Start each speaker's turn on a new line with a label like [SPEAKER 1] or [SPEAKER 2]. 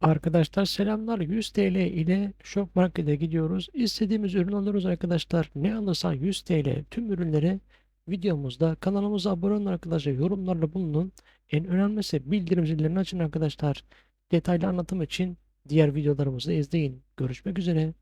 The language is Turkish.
[SPEAKER 1] Arkadaşlar selamlar 100 TL ile Şok Market'e gidiyoruz. İstediğimiz ürün alıyoruz arkadaşlar. Ne alırsan 100 TL tüm ürünleri videomuzda kanalımıza abone olun arkadaşlar. Yorumlarla bulunun. En önemlisi bildirim zillerini açın arkadaşlar. Detaylı anlatım için diğer videolarımızı izleyin. Görüşmek üzere.